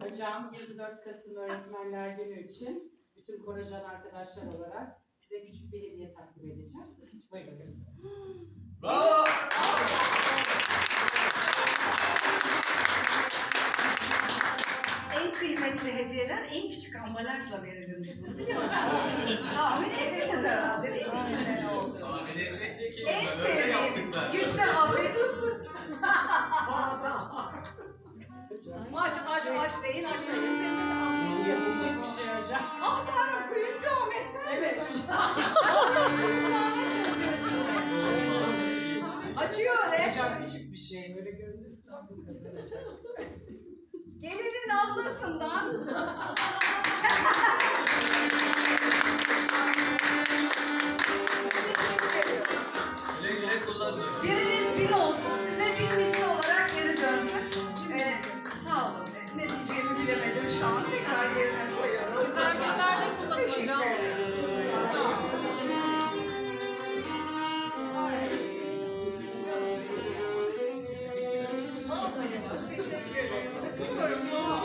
Hocam 24 Kasım Öğretmenler Günü için bütün Koracan arkadaşlar olarak size küçük bir hediye takdim edeceğim. Buyurunuz. Bravo. En kıymetli hediyeler en küçük ambalajla verilirmiş. Biliyor musunuz? Tahmin ettiniz herhalde değil mi Aç deyin açıyoruz. Senin de anlayacağız. Küçük bir şey hocam. Ah tanrım kuyumcu Ahmet'ten. Evet hocam. Kuyumcu Ahmet yazıyorsun. Açıyor öyle. Hocam küçük bir şey. Böyle görünür İstanbul kadar hocam. Gelinin ablasından. Güle güle kullanın. Biriniz bin olsun, size şu. Tekrar yerine koyuyorum. Güzel günlerde kullanın hocam. Sağ. Teşekkür ederim. Teşekkür ederim.